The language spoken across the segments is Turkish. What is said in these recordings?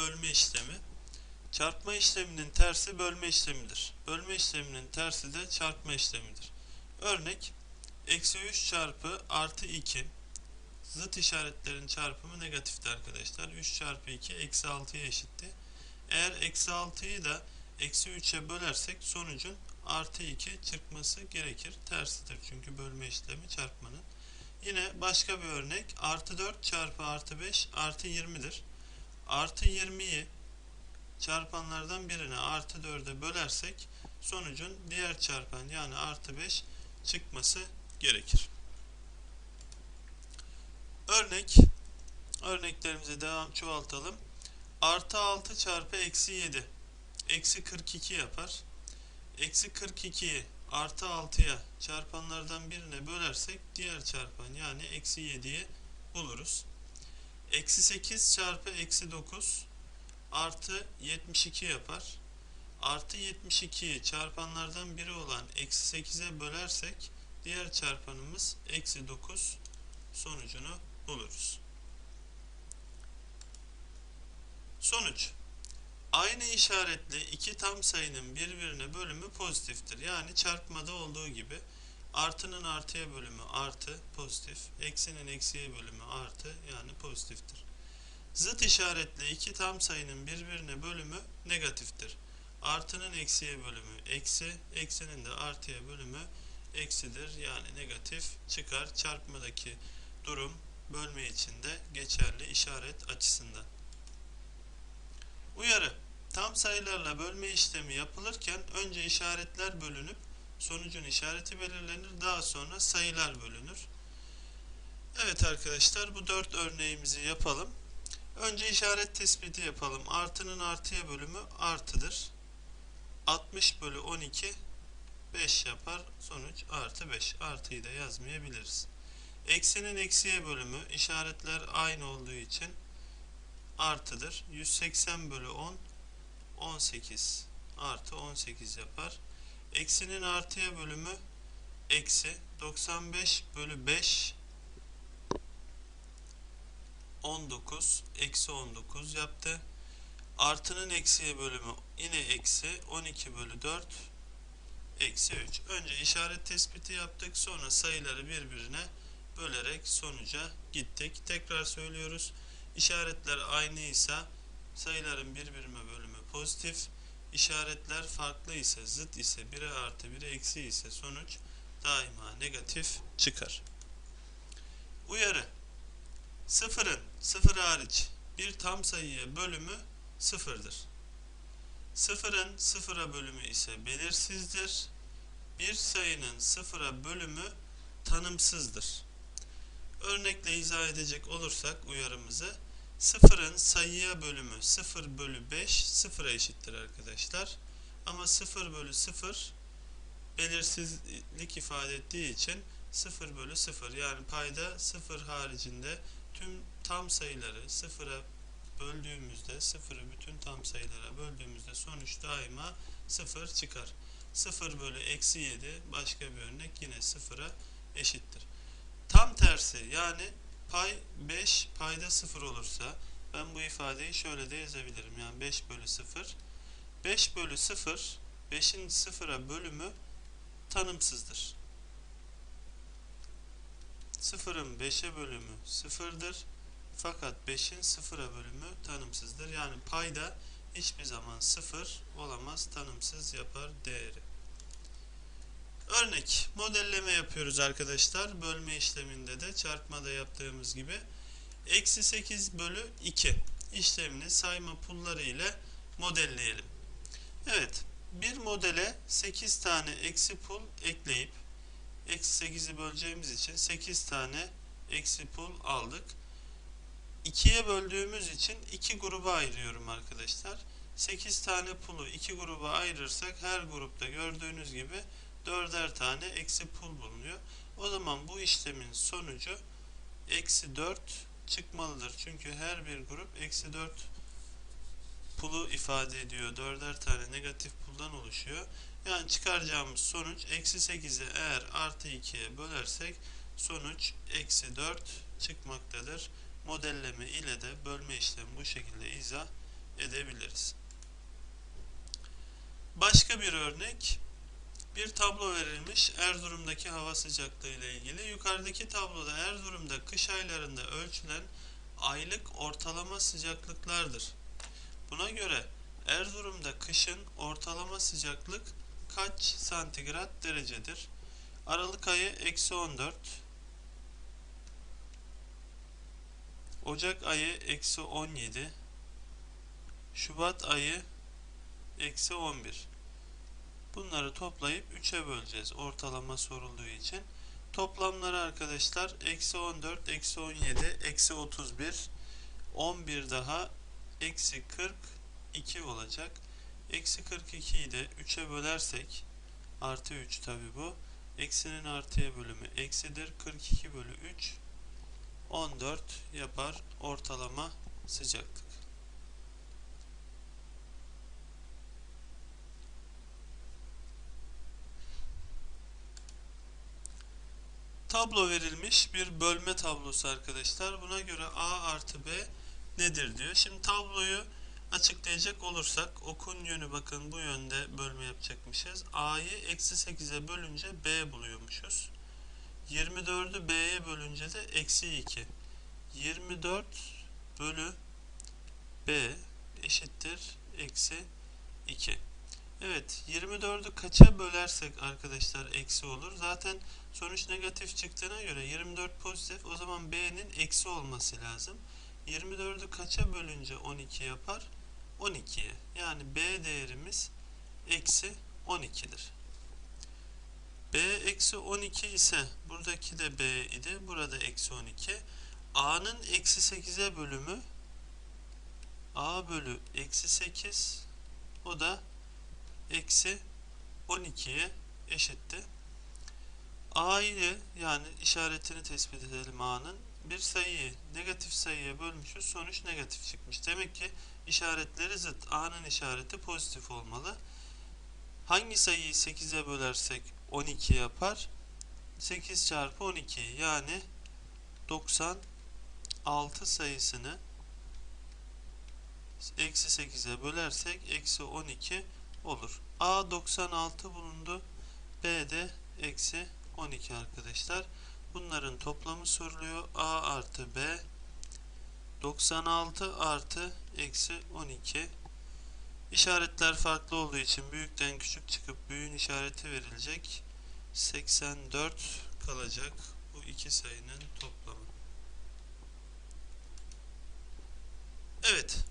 bölme işlemi. Çarpma işleminin tersi bölme işlemidir. Bölme işleminin tersi de çarpma işlemidir. Örnek eksi 3 çarpı artı 2 zıt işaretlerin çarpımı negatifti arkadaşlar. 3 çarpı 2 eksi 6'ya eşitti. Eğer eksi 6'yı da eksi 3'e bölersek sonucun artı 2 çıkması gerekir. Tersidir çünkü bölme işlemi çarpmanın. Yine başka bir örnek artı 4 çarpı artı 5 artı 20'dir. Artı 20'yi çarpanlardan birine artı 4'e bölersek sonucun diğer çarpan yani artı 5 çıkması gerekir. Örnek örneklerimize devam çoğaltalım. Artı 6 çarpı eksi 7 eksi 42 yapar. Eksi 42'yi artı 6'ya çarpanlardan birine bölersek diğer çarpan yani eksi 7'yi buluruz. Eksi 8 çarpı eksi 9 artı 72 yapar. Artı 72'yi çarpanlardan biri olan eksi 8'e bölersek diğer çarpanımız eksi 9 sonucunu buluruz. Sonuç Aynı işaretli iki tam sayının birbirine bölümü pozitiftir. Yani çarpmada olduğu gibi artının artıya bölümü artı pozitif, eksinin eksiye bölümü artı yani pozitiftir. Zıt işaretli iki tam sayının birbirine bölümü negatiftir. Artının eksiye bölümü eksi, eksinin de artıya bölümü eksidir. Yani negatif çıkar. Çarpmadaki durum bölme içinde geçerli işaret açısından. Uyarı. Tam sayılarla bölme işlemi yapılırken önce işaretler bölünüp sonucun işareti belirlenir. Daha sonra sayılar bölünür. Evet arkadaşlar bu dört örneğimizi yapalım. Önce işaret tespiti yapalım. Artının artıya bölümü artıdır. 60 bölü 12 5 yapar. Sonuç artı 5. Artıyı da yazmayabiliriz. Eksinin eksiye bölümü işaretler aynı olduğu için artıdır. 180 bölü 10 18 artı 18 yapar. Eksinin artıya bölümü eksi 95 bölü 5 19 eksi 19 yaptı. Artının eksiye bölümü yine eksi 12 bölü 4 eksi 3. Önce işaret tespiti yaptık. Sonra sayıları birbirine bölerek sonuca gittik. Tekrar söylüyoruz. İşaretler aynıysa sayıların birbirine bölümü pozitif. İşaretler farklı ise zıt ise 1'e artı 1'e eksi ise sonuç daima negatif çıkar. Uyarı Sıfırın sıfır hariç bir tam sayıya bölümü sıfırdır. Sıfırın sıfıra bölümü ise belirsizdir. Bir sayının sıfıra bölümü tanımsızdır. Örnekle izah edecek olursak uyarımızı sıfırın sayıya bölümü 0 bölü 5 sıfıra eşittir arkadaşlar. Ama 0 bölü 0 belirsizlik ifade ettiği için 0 bölü 0 yani payda 0 haricinde tüm tam sayıları sıfıra böldüğümüzde sıfırı bütün tam sayılara böldüğümüzde sonuç daima sıfır çıkar. 0 bölü eksi 7 başka bir örnek yine sıfıra eşittir. Tam tersi yani pay 5 payda 0 olursa ben bu ifadeyi şöyle de yazabilirim. Yani 5 bölü 0 5 bölü 0 5'in sıfıra bölümü tanımsızdır. Sıfırın 5'e bölümü sıfırdır. Fakat 5'in sıfıra bölümü tanımsızdır. Yani payda hiçbir zaman sıfır olamaz. Tanımsız yapar değeri. Örnek modelleme yapıyoruz arkadaşlar. Bölme işleminde de çarpmada yaptığımız gibi. Eksi 8 bölü 2 işlemini sayma pulları ile modelleyelim. Evet bir modele 8 tane eksi pul ekleyip eksi 8'i böleceğimiz için 8 tane eksi pul aldık. 2'ye böldüğümüz için 2 gruba ayırıyorum arkadaşlar. 8 tane pulu 2 gruba ayırırsak her grupta gördüğünüz gibi 4'er tane eksi pul bulunuyor. O zaman bu işlemin sonucu eksi 4 çıkmalıdır. Çünkü her bir grup eksi 4 pulu ifade ediyor. 4'er tane negatif puldan oluşuyor. Yani çıkaracağımız sonuç eksi 8'i eğer artı 2'ye bölersek sonuç eksi 4 çıkmaktadır. Modelleme ile de bölme işlemi bu şekilde izah edebiliriz. Başka bir örnek. Bir tablo verilmiş Erzurum'daki hava sıcaklığı ile ilgili. Yukarıdaki tabloda Erzurum'da kış aylarında ölçülen aylık ortalama sıcaklıklardır. Buna göre Erzurum'da kışın ortalama sıcaklık kaç santigrat derecedir? Aralık ayı eksi 14. Ocak ayı eksi 17. Şubat ayı eksi 11. Bunları toplayıp 3'e böleceğiz ortalama sorulduğu için. Toplamları arkadaşlar eksi 14, eksi 17, eksi 31, 11 daha eksi 42 olacak. Eksi 42'yi de 3'e bölersek artı 3 tabi bu. Eksinin artıya bölümü eksidir. 42 bölü 3 14 yapar ortalama sıcaklık. Tablo verilmiş bir bölme tablosu arkadaşlar. Buna göre A artı B nedir diyor. Şimdi tabloyu açıklayacak olursak okun yönü bakın bu yönde bölme yapacakmışız. A'yı eksi 8'e bölünce B buluyormuşuz. 24'ü B'ye bölünce de eksi 2. 24 bölü B eşittir eksi 2. Evet 24'ü kaça bölersek arkadaşlar eksi olur. Zaten sonuç negatif çıktığına göre 24 pozitif o zaman B'nin eksi olması lazım. 24'ü kaça bölünce 12 yapar? 12'ye. Yani B değerimiz eksi 12'dir. B eksi 12 ise buradaki de B idi. Burada eksi 12. A'nın eksi 8'e bölümü A bölü eksi 8 o da eksi 12'ye eşitti. A'yı yani işaretini tespit edelim A'nın. Bir sayıyı negatif sayıya bölmüşüz. Sonuç negatif çıkmış. Demek ki işaretleri zıt. A'nın işareti pozitif olmalı. Hangi sayıyı 8'e bölersek 12 yapar? 8 çarpı 12 yani 96 sayısını eksi 8'e bölersek eksi 12 olur. A 96 bulundu. B de eksi 12 arkadaşlar. Bunların toplamı soruluyor. A artı B 96 artı eksi 12 İşaretler farklı olduğu için büyükten küçük çıkıp büyüğün işareti verilecek. 84 kalacak bu iki sayının toplamı. Evet.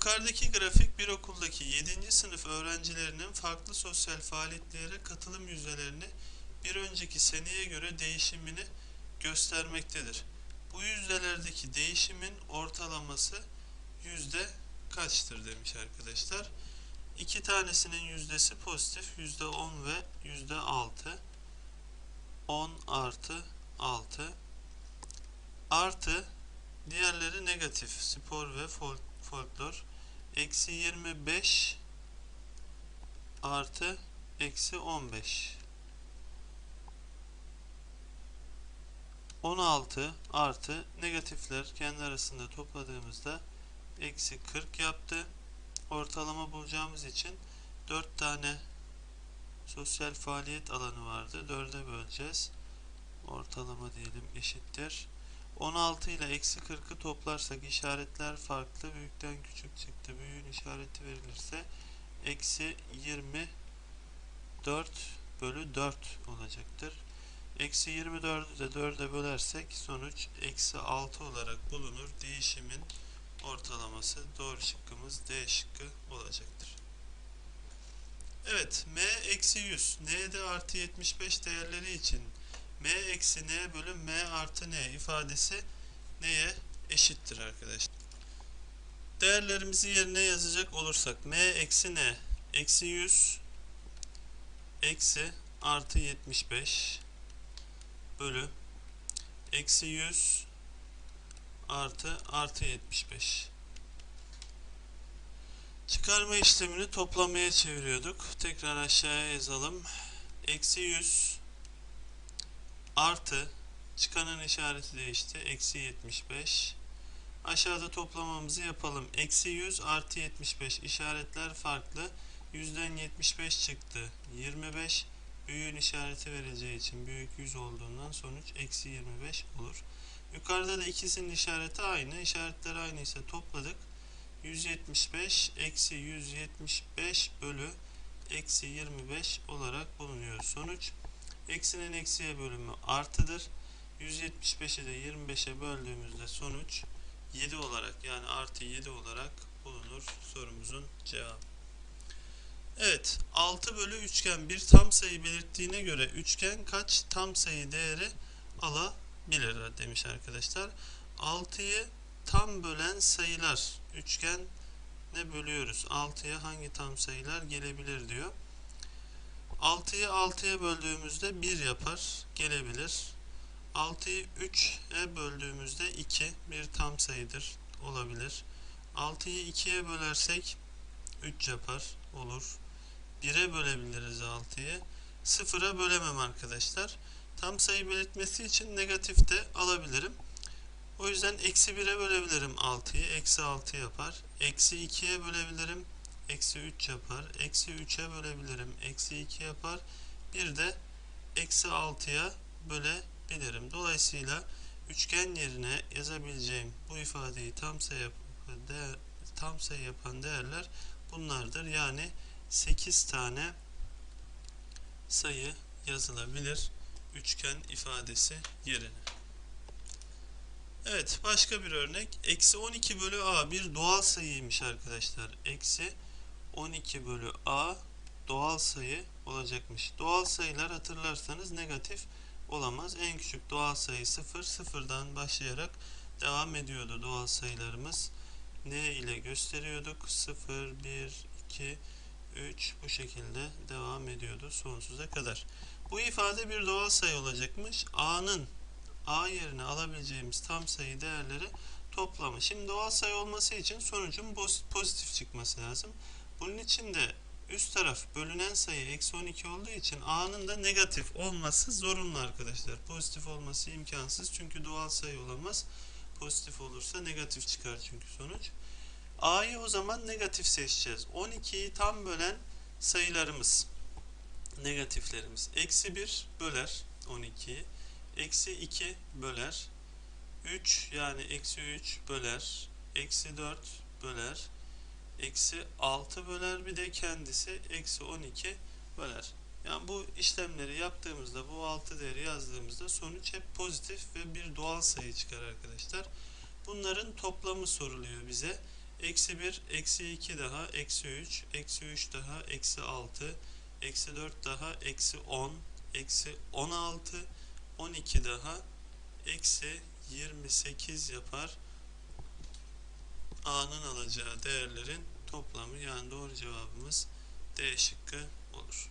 Yukarıdaki grafik bir okuldaki 7. sınıf öğrencilerinin farklı sosyal faaliyetlere katılım yüzdelerini bir önceki seneye göre değişimini göstermektedir. Bu yüzdelerdeki değişimin ortalaması yüzde kaçtır demiş arkadaşlar. İki tanesinin yüzdesi pozitif yüzde 10 ve yüzde 6. 10 artı 6 artı diğerleri negatif spor ve folklor eksi 25 artı eksi 15 16 artı negatifler kendi arasında topladığımızda eksi 40 yaptı. Ortalama bulacağımız için 4 tane sosyal faaliyet alanı vardı. 4'e böleceğiz. Ortalama diyelim eşittir. 16 ile eksi 40'ı toplarsak işaretler farklı. Büyükten küçük çıktı. Büyüğün işareti verilirse eksi 24 bölü 4 olacaktır. Eksi 24'ü de 4'e bölersek sonuç eksi 6 olarak bulunur. Değişimin ortalaması doğru şıkkımız D şıkkı olacaktır. Evet m eksi 100 n'de artı 75 değerleri için m eksi n bölü m artı n ifadesi neye eşittir arkadaşlar. Değerlerimizi yerine yazacak olursak m eksi n eksi 100 eksi artı 75 bölü eksi 100 artı artı 75. Çıkarma işlemini toplamaya çeviriyorduk. Tekrar aşağıya yazalım. Eksi 100 artı çıkanın işareti değişti. Eksi 75 Aşağıda toplamamızı yapalım. Eksi 100 artı 75 işaretler farklı. 100'den 75 çıktı. 25 büyüğün işareti vereceği için büyük 100 olduğundan sonuç eksi 25 olur. Yukarıda da ikisinin işareti aynı. İşaretler aynıysa topladık. 175 eksi 175 bölü eksi 25 olarak bulunuyor. Sonuç eksinin eksiye bölümü artıdır. 175'i de 25'e böldüğümüzde sonuç 7 olarak yani artı 7 olarak bulunur sorumuzun cevabı. Evet 6 bölü üçgen bir tam sayı belirttiğine göre üçgen kaç tam sayı değeri alabilir demiş arkadaşlar. 6'yı tam bölen sayılar üçgen ne bölüyoruz? 6'ya hangi tam sayılar gelebilir diyor. 6'yı 6'ya böldüğümüzde 1 yapar gelebilir. 6'yı 3'e böldüğümüzde 2 bir tam sayıdır olabilir. 6'yı 2'ye bölersek 3 yapar olur. 1'e bölebiliriz 6'yı. 0'a bölemem arkadaşlar. Tam sayı belirtmesi için negatif de alabilirim. O yüzden eksi 1'e bölebilirim 6'yı. Eksi 6 yapar. Eksi 2'ye bölebilirim. Eksi 3 yapar. Eksi 3'e bölebilirim. Eksi 2 yapar. Bir de eksi 6'ya bölebilirim. Dolayısıyla üçgen yerine yazabileceğim bu ifadeyi tam sayı, yap değer, tam sayı yapan değerler bunlardır. Yani 8 tane sayı yazılabilir üçgen ifadesi yerine. Evet başka bir örnek. Eksi 12 bölü a bir doğal sayıymış arkadaşlar. Eksi 12 bölü a doğal sayı olacakmış. Doğal sayılar hatırlarsanız negatif olamaz. En küçük doğal sayı 0. Sıfırdan başlayarak devam ediyordu doğal sayılarımız. N ile gösteriyorduk. 0, 1, 2, 3 bu şekilde devam ediyordu sonsuza kadar. Bu ifade bir doğal sayı olacakmış. A'nın A yerine alabileceğimiz tam sayı değerleri toplamı. Şimdi doğal sayı olması için sonucun pozitif çıkması lazım. Bunun için de üst taraf bölünen sayı eksi 12 olduğu için A'nın da negatif olması zorunlu arkadaşlar. Pozitif olması imkansız çünkü doğal sayı olamaz. Pozitif olursa negatif çıkar çünkü sonuç. A'yı o zaman negatif seçeceğiz. 12'yi tam bölen sayılarımız negatiflerimiz. Eksi 1 böler 12'yi. Eksi 2 böler. 3 yani eksi 3 böler. Eksi 4 böler. Eksi 6 böler. Bir de kendisi eksi 12 böler. Yani bu işlemleri yaptığımızda bu 6 değeri yazdığımızda sonuç hep pozitif ve bir doğal sayı çıkar arkadaşlar. Bunların toplamı soruluyor bize. Eksi 1, eksi 2 daha, eksi 3, eksi 3 daha, eksi 6, eksi 4 daha, eksi 10, eksi 16, 12 daha, eksi 28 yapar. A'nın alacağı değerlerin toplamı yani doğru cevabımız D şıkkı olur.